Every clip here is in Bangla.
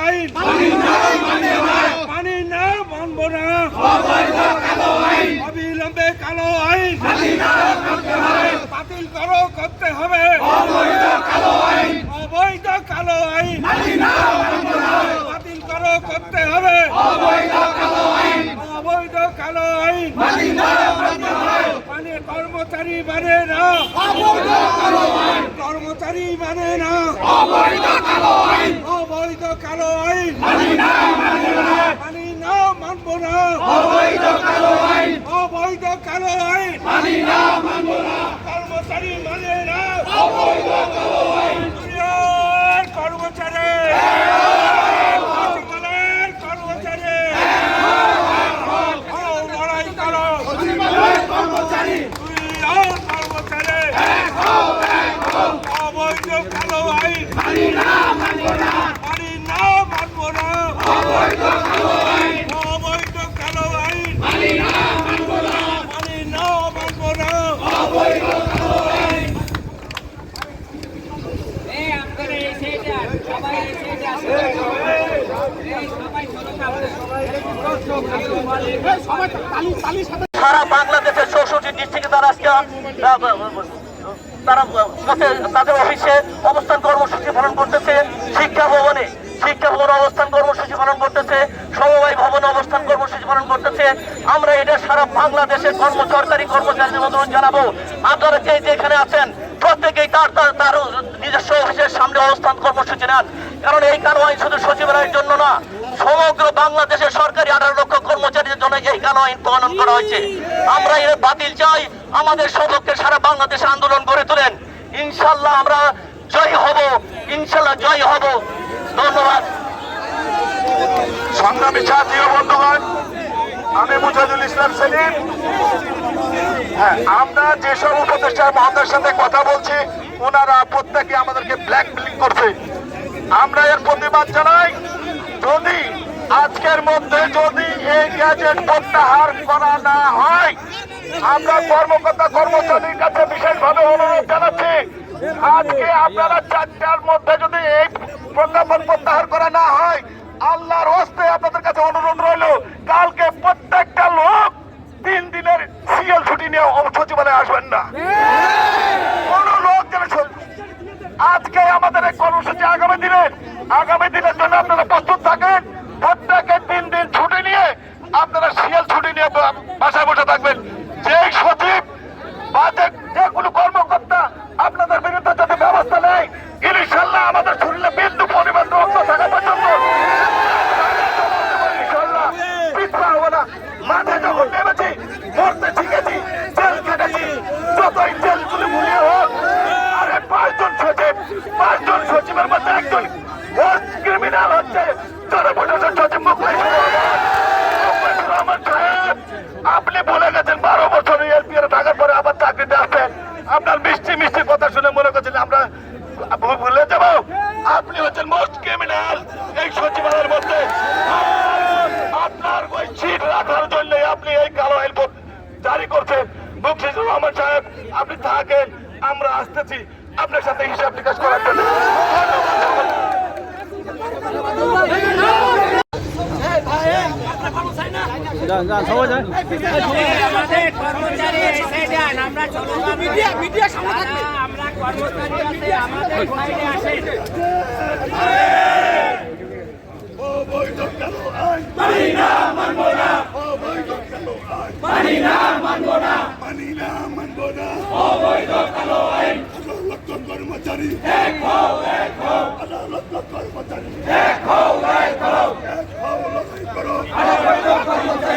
আইন। না মানে মানি মানবো না কালো আইন বাতিল করো করতে হবে অবৈধ কালো আইন বাতিল করো করতে হবে অবৈধ কালো আইন কালো আইন মানি কর্মচারী মানে না। কর্মচারী মানে না। অবৈধ কালো আইন অবৈধ কালো আইন মানি না মানবো না মানি না মানবো না অবৈধ কালো আইন অবৈধ কালো আইন মানি না মানবো না কর্মচারী মানে না অবৈধ কালো আইন দুনিয়ার কর্মচারী সচিবালয়ের কর্মচারী হও, লড়াই করো কর্মচারী দুনিয়ার কর্মচারী অবৈধ কালো আইন মানি না মানবো না মানি না মানবো না অবৈধ কালো আইন অবৈধ কালো আইন মানি না মানবো না মানি না মানবো না অবৈধ কালো আইন এই আপনারা এই সাইডে আসুন, সবাই এই সাইডে আসুন। এই সবাই ছোট সারা বাংলাদেশের চৌষট্টি ডিস্ট্রিক্টে তাদের অফিসে অবস্থান কর্মসূচি পালন করতেছে, শিক্ষা ভবনে শিক্ষা ভবনে অবস্থান কর্মসূচি পালন করতেছে, সমবায় ভবনে অবস্থান কর্মসূচি পালন করতেছে। আমরা এটা সারা বাংলাদেশের কর্ম সরকারি কর্মচারীদের জানাব। আপনারা যে যেখানে আছেন, প্রত্যেকেই তার অবস্থান কর্মসূচি নেন। কারণ এই কালো আইন শুধু সচিবালয়ের জন্য না, সমগ্র বাংলাদেশের সরকারি আঠারো লক্ষ কর্মচারীদের জন্য এই কালো আইন প্রণয়ন করা হয়েছে। আমরা এর বাতিল চাই, আমাদের সপক্ষে সারা বাংলাদেশে আন্দোলন গড়ে তোলেন। ইনশাল্লাহ আমরা জয় হব, ইনশাল্লাহ জয় হব। ধন্যবাদ। সংগ্রামী ও বন্ধুগণ, আমি মুজাদুল ইসলাম সেলিম। হ্যাঁ আমরা যেসব উপদেষ্টার মহোদয়ের সাথে কথা বলছি ওনারা প্রত্যেকে আমাদেরকে ব্ল্যাকমেলিং করছে। আমরা এর প্রতিবাদ জানাই যদি আজকের মধ্যে যদি এই গ্যাজেট প্রত্যাহার করা না হয় আমরা কর্মকর্তা কর্মচারীর কাছে বিশেষভাবে অনুরোধ জানাচ্ছি আজকে আপনারা চারটার মধ্যে যদি এই প্রজ্ঞাপন প্রত্যাহার করা না হয় আল্লাহর হস্তে আপনাদের কাছে অনুরোধ রইল কালকে প্রত্যেকটা লোক তিন দিনের সিএল ছুটি নিয়ে সচিবালয়ে আসবেন না। লোক আজকে আমাদের এই কর্মসূচি আগামী দিনে আগামী দিনের জন্য আপনারা প্রস্তুত থাকেন প্রত্যেকে তিন দিন ছুটি নিয়ে আপনারা সিএল ছুটি নিয়ে বা- বাসায় বসে থাকবেন যেই সচিব বা যে- যে কোনো কর্মকর্তা আপনাদের বিরুদ্ধে যদি ব্যবস্থা নেয় ইনশাল্লাহ আমাদের শরীরে বিন্দু পরিমাণ রক্ত থাকা পর্যন্ত ইনশাল্লাহ পিছপা হব না মাঠে যখন নেমেছি মরতে শিখেছি জেল কেটেছি যতই জেলগুলি মুড়িয়ে হোক আরে পাঁচজন সচিব পাঁচজন সচিবের মধ্যে একজন ক্রিমিনাল হচ্ছে জনপ্রশাসন সচিব মুখলেশ মুখলেশ রহমান সাহেব আপনি বলে গেছেন বারো বছর এলপিআর থাকার পরে আবার চাকরিতে আসছেন আপনার মিষ্টি মিষ্টি কথা শুনে মনে করছেন আমরা ভু- ভুলে যাব আপনি হচ্ছেন মোস্ট ক্রিমিনাল এই সচিবালয়ের মধ্যে। আপনার ওই সিট রাখার জন্য আপনি এই কালো আইন জারি করছেন। মুখলিসুর রহমান সাহেব, আপনি থাকেন, আমরা আসতেছি। আপনার সাথে হিসাব নিকাশ করার জন্য। আমাদের কর্মচারী আমরা মিডিয়া মিডিয়া আমরা কর্মচারী আছে আমাদের সাইডে কর্মচারী কর্মচারী মানি না মানবো না। আপনি আপনি নিজে আসছেন না বাসে না চুপচাপ থাকেন স্লোগান দেন না কেন অবৈধ কালো আইন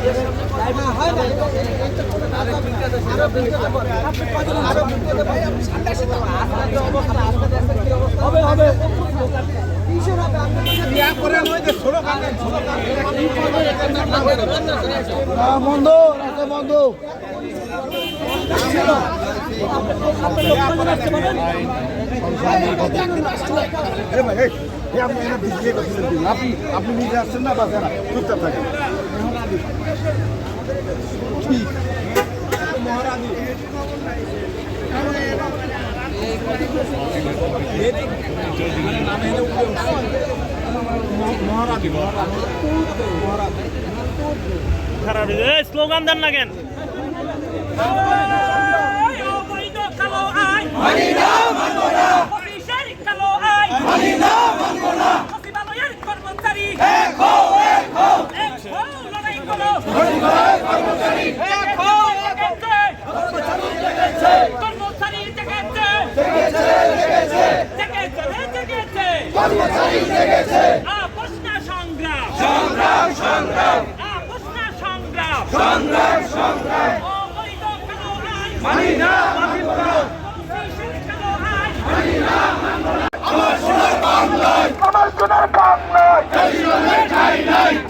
হও লড়াই করো কর্মচারী এক হও জেগেছে কর্মচারী জেগেছে জেগেছে জেগেছে জেগেছে কর্মচারী জেগেছে আপোষ না সংগ্রাম সংগ্রাম সংগ্রাম আপোষ না সংগ্রাম সংগ্রাম সংগ্রাম কালো আইন মানি না মানব না অফিসের কালো আইন আমার সোনার বাংলায় অফিসের কালো আইন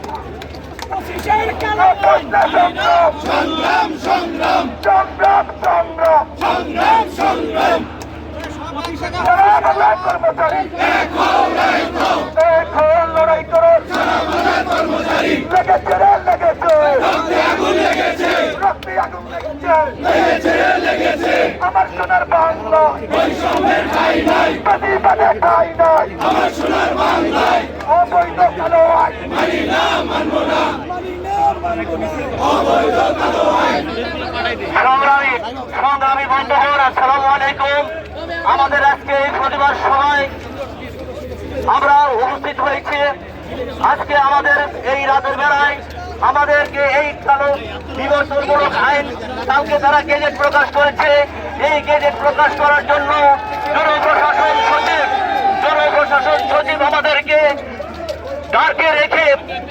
সংগ্রাম সংগ্রাম সংগ্রাম সংগ্রাম সংগ্রাম সংগ্রাম কর্মচারী লড়াই করো কর্মচারী লেগেছে লেগেছে রক্তে আগুন লেগেছে লেগেছে আমার সোনার বাংলা বৈষম্যের ঠাই আমার সোনার বাংলায় অবৈধ আইন মানি না মানব না সংগ্রামী সংগ্রামী বন্ধুগণ আসসালামু আলাইকুম। আমাদের আজকে এই প্রতিবাদ সভায় আমরা উপস্থিত হয়েছি। আজকে আমাদের এই রাতের বেলায় আমাদেরকে এই কালো বিবর্তনমূলক আইন কালকে তারা গেজেট প্রকাশ করেছে। এই গেজেট প্রকাশ করার জন্য জনপ্রশাসন সচিব জনপ্রশাসন সচিব আমাদেরকে ডাকে রেখে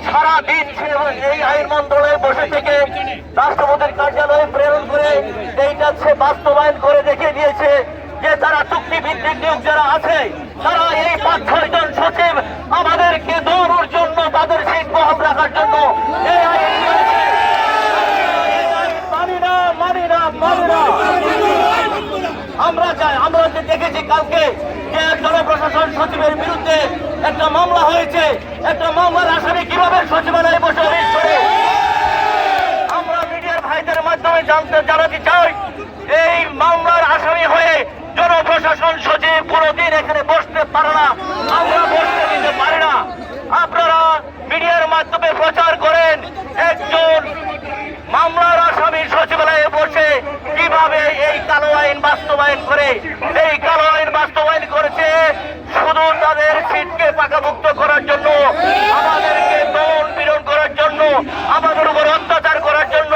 সারা দিন এই আইন মন্ত্রণালয়ে বসে থেকে রাষ্ট্রপতির কার্যালয়ে প্রেরণ করে এইটা সে বাস্তবায়ন করে দেখিয়ে দিয়েছে যে তারা চুক্তি ভিত্তিক নিয়োগ যারা আছে, তারা এই পাঁচ ছয় জন সচিব আমাদেরকে দৌড়ানোর জন্য তাদের সিট বহাল রাখার জন্য মানি না, মানি আমরা চাই আমরা যে দেখেছি কালকে যে জনপ্রশাসন সচিবের বিরুদ্ধে একটা মামলা হয়েছে? একটা মামলার আসামি কীভাবে সচিবালয়ে বসে করে? আমরা মিডিয়ার ভাইদের মাধ্যমে জানতে জানাতে চাই, এই মামলার আসামি হয়ে জনপ্রশাসন সচিব কোনোদিন এখানে বসতে পারে না। আমরা বসতে দিতে পারি না। আপনারা মিডিয়ার মাধ্যমে প্রচার করেন, একজন মামলার আসামি সচিবালয়ে বসে কীভাবে এই কালো আইন বাস্তবায়ন করে বাস্তবায়ন করেছে, শুধু তাদের সিটকে পাকাভুক্ত করার জন্য, আমাদেরকে দমন পীড়ন করার জন্য, আমাদের উপর অত্যাচার করার জন্য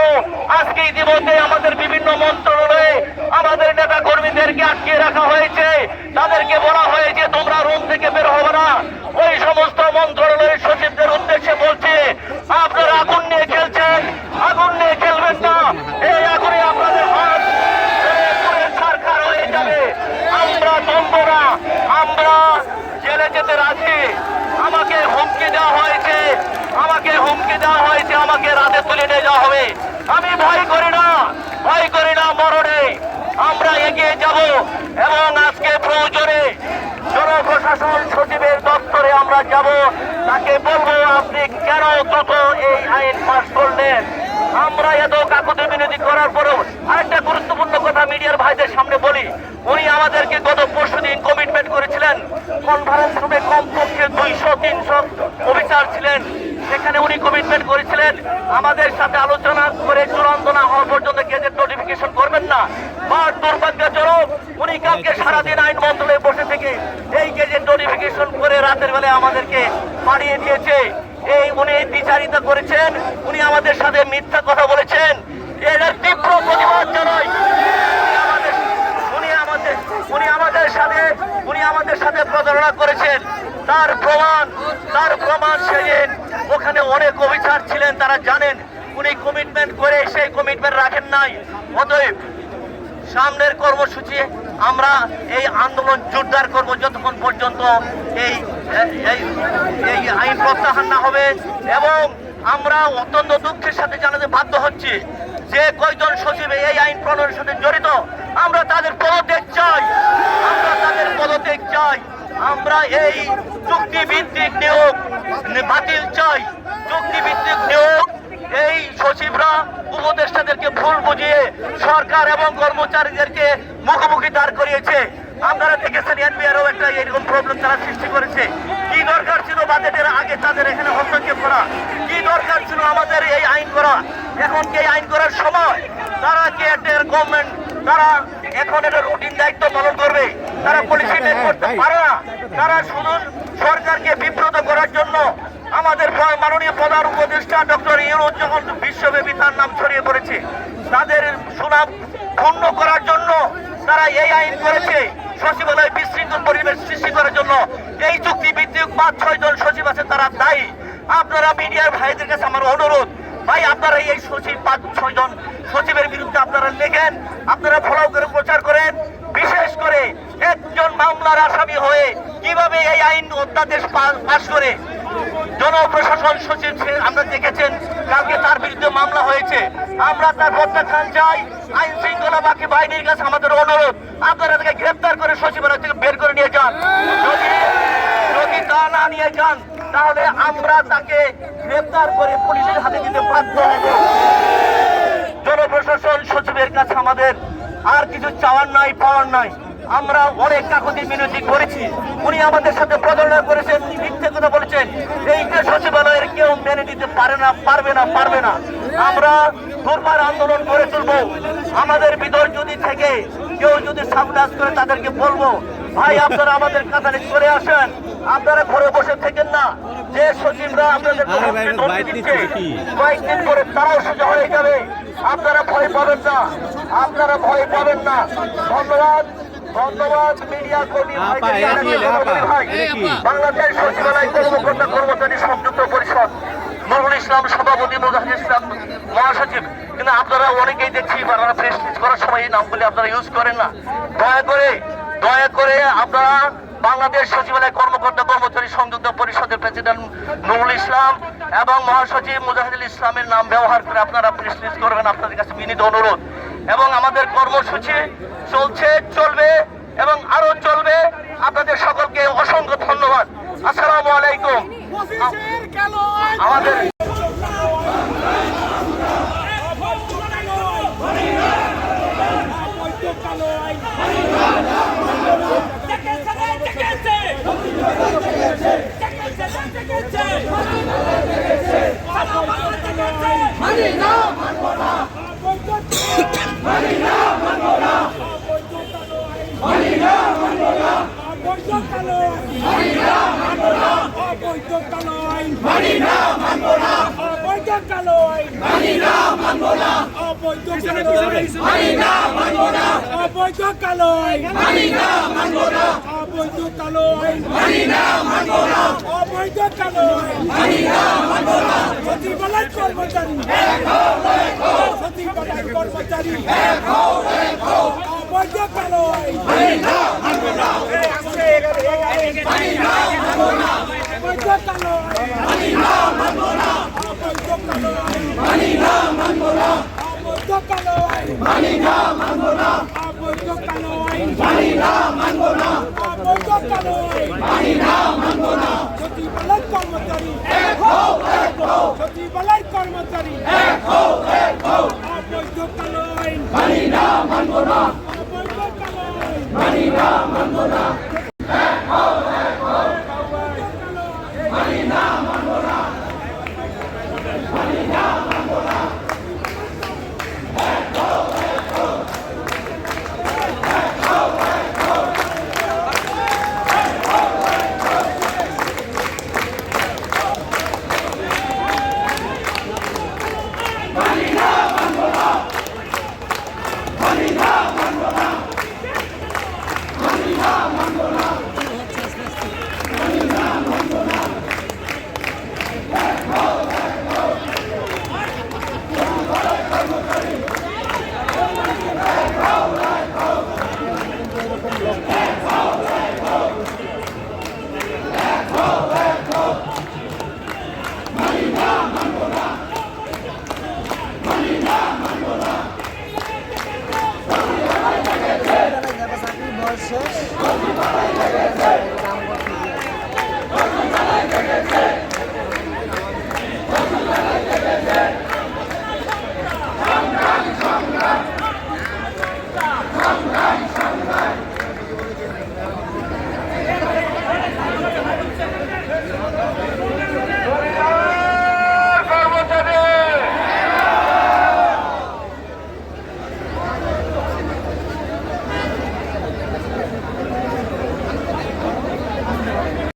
আজকে ইতিমধ্যে আমাদের বিভিন্ন মন্ত্রণালয়ে আমাদের নেতা কর্মীদেরকে আটকে রাখা হয়েছে। তাদেরকে বলা হয়েছে, তোমরা রুম থেকে বের হবে না। ওই সমস্ত মন্ত্রণালয়ের সচিবদের উদ্দেশ্যে বলছে আপনারা আগুন নিয়ে খেলছেন আগুন নিয়ে খেলবেন না এই আগুনে আপনাদের হাত পুড়ে পুড়ে ছারখার হয়ে যাবে আমরা দম্ব না আমরা জেলে যেতে রাজি আমাকে হুমকি দেওয়া হয়েছে। আমাকে হুমকি দেওয়া হয়েছে, আমাকে রাতে তুলে নিয়ে যাওয়া হবে। আমি ভয় করি না, ভয় করি না মরণে। আমরা এগিয়ে যাব এবং আজকে প্রয়োজনে জনপ্রশাসন সচিবের দপ্তরে আমরা যাব। তাকে বলব, আপনি কেন দ্রুত এই আইন পাশ করলেন? আমরা এত কাকুতি বিনতি করার পরেও আরেকটা গুরুত্বপূর্ণ কথা মিডিয়ার ভাইদের সামনে বলি। উনি আমাদেরকে গত পরশু দিন কমিটমেন্ট করেছিলেন কনফারেন্স রুমে কমপক্ষে দুইশো, তিনশো অফিসার ছিলেন সেখানে উনি কমিটমেন্ট করেছিলেন। আমাদের সাথে আলোচনা করে চূড়ান্ত না হওয়া পর্যন্ত গেজেট নোটিফিকেশন করবেন না। আর দুর্ভাগ্যজনক উনি কালকে সারাদিন আইন মন্ত্রণালয়ে বসে থেকে এই গেজেট নোটিফিকেশন করে রাতের বেলায় আমাদেরকে পাঠিয়ে দিয়েছে, এই উনি বিচারিতা করেছেন, উনি আমাদের সাথে মিথ্যা কথা বলেছেন। এর তীব্র প্রতিবাদ জানাই উনি আমাদের উনি আমাদের সাথে, উনি আমাদের সাথে প্রতারণা করেছেন। তার প্রমাণ তার প্রমাণ সেদিন। ওখানে অনেক অভিচার ছিলেন, তারা জানেন। উনি কমিটমেন্ট করে, সেই কমিটমেন্ট রাখেন নাই। অতএব সামনের কর্মসূচি আমরা এই আন্দোলন জোরদার করব যতক্ষণ পর্যন্ত এই এই এই আইন প্রত্যাহার না হবে। এবং আমরা অত্যন্ত দুঃখের সাথে জানাতে বাধ্য হচ্ছি যে কয়জন সচিব এই আইন প্রণয়নের সাথে জড়িত, আমরা তাদের পদত্যাগ চাই। আমরা তাদের পদত্যাগ চাই। আমরা এই চুক্তিভিত্তিক নিয়োগ বাতিল চাই। চুক্তিভিত্তিক নিয়োগ। এই সচিবরা উপদেষ্টাদেরকে ভুল বুঝিয়ে সরকার এবং কর্মচারীদেরকে মুখোমুখি দাঁড় করিয়েছে। আপনারা দেখেছেন, এনবিআরও একটা এরকম প্রবলেম তারা সৃষ্টি করেছে। কি দরকার ছিল বাজেটের আগে তাদের এখানে হস্তক্ষেপ করা? কি দরকার ছিল আমাদের এই আইন করা? এখন কি আইন করার সময়? তারা কি একটা গভর্নমেন্ট তারা এখন এটা রুটিন দায়িত্ব পালন করবে। তারা পলিসি মেক করতে পারে না। তারা শুধু সরকারকে বিব্রত করার জন্য আমাদের মাননীয় প্রধান উপদেষ্টা ডক্টর ইউনুস যখন বিশ্বব্যাপী তার নাম ছড়িয়ে পড়েছে। তাদের সুনাম ক্ষুণ্ণ করার জন্য তারা এই আইন করেছে সচিবালয় বিশৃঙ্খল পরিবেশ সৃষ্টি করার জন্য। এই চুক্তি ভিত্তিক পাঁচ ছয় জন সচিব আছে তারা দায়ী। আপনারা মিডিয়ার ভাইদের কাছে আমার অনুরোধ ভাই, আপনারা এই সচিব পাঁচ, ছয় জন সচিবের বিরুদ্ধে আপনারা লেখেন, আপনারা ফলো করে প্রচার করেন। বিশেষ করে একজন মামলার আসামি হয়ে কীভাবে এই আইন অধ্যাদেশ পাশ করে জনপ্রশাসন সচিব আমরা দেখেছেন, কালকে তার বিরুদ্ধে মামলা হয়েছে। আমরা তার প্রত্যাখ্যান চাই, আইন শৃঙ্খলা বাকি বাহিনীর কাছে আমাদের অনুরোধ, আপনারা তাকে গ্রেপ্তার করে সচিবালয় থেকে বের করে নিয়ে যান। যদি যদি তা না নিয়ে যান তাহলে আমরা তাকে গ্রেপ্তার করে পুলিশের হাতে দিতে বাধ্য হব। জনপ্রশাসন সচিবের কাছে আমাদের আর কিছু চাওয়ার নাই, পাওয়ার নাই। আমরা অনেক কাকতি মিনতি করেছি। উনি আমাদের সাথে প্রতারণা করেছেন, মিথ্যে কথা বলেছেন। এইটা সচিবালয়ের কেউ মেনে নিতে পারে না, পারবে না পারবে না। আমরা দুর্বার আন্দোলন করে তুলবো। আমাদের ভিতর যদি থেকে, কেউ যদি সাবলাস করে তাদেরকে বলব, ভাই, আপনারা আমাদের কাতারে চলে আসেন। আপনারা ঘরে বসে থাকেন না। যে সচিবরা আপনাদের কয়েকদিন পরে তারাও সোজা হয়ে যাবে। আপনারা ভয় পাবেন না। আপনারা ভয় পাবেন না। ধন্যবাদ ধন্যবাদ মিডিয়া কর্মী বাংলাদেশ সচিবালয় কর্মকর্তা কর্মচারী সংযুক্ত পরিষদ নুরুল ইসলাম সভাপতি মুজাহিদ ইসলাম মহাসচিব। কিন্তু আপনারা অনেকেই দেখছি আপনারা প্রেস করার সময় এই নামগুলি আপনারা ইউজ করেন না। দয়া করে দয়া করে আপনারা বাংলাদেশ সচিবালয় কর্মকর্তা কর্মচারী সংযুক্ত পরিষদের প্রেসিডেন্ট নুরুল ইসলাম এবং মহাসচিব মুজাহিদুল ইসলামের নাম ব্যবহার করে আপনারা প্রেস রিলিজ করবেন, আপনাদের কাছে বিনীত অনুরোধ। এবং আমাদের কর্মসূচি চলছে, চলবে এবং আরও চলবে। আপনাদের সকলকে অসংখ্য ধন্যবাদ। আসসালামু আলাইকুম। আমাদের মানি না মানব না অবৈধ আইন মানি না মানব না অবৈধ কালো আইন মানি না মানব না সচিবালয় কর্মচারী এক হও এক হও সচিবালয় কর্মচারী এক হও এক হও অবৈধ কালো আইন। মানি না মানব না অবৈধ কালো আইন। মানি মানি না মানব না অবৈধ কালো অবৈধ কালো মানি না মানব না অবৈধ কালো মানি না মানব না সচিবালয় কর্মচারী মানি না মানবো না মানি না মানবো না। Santos.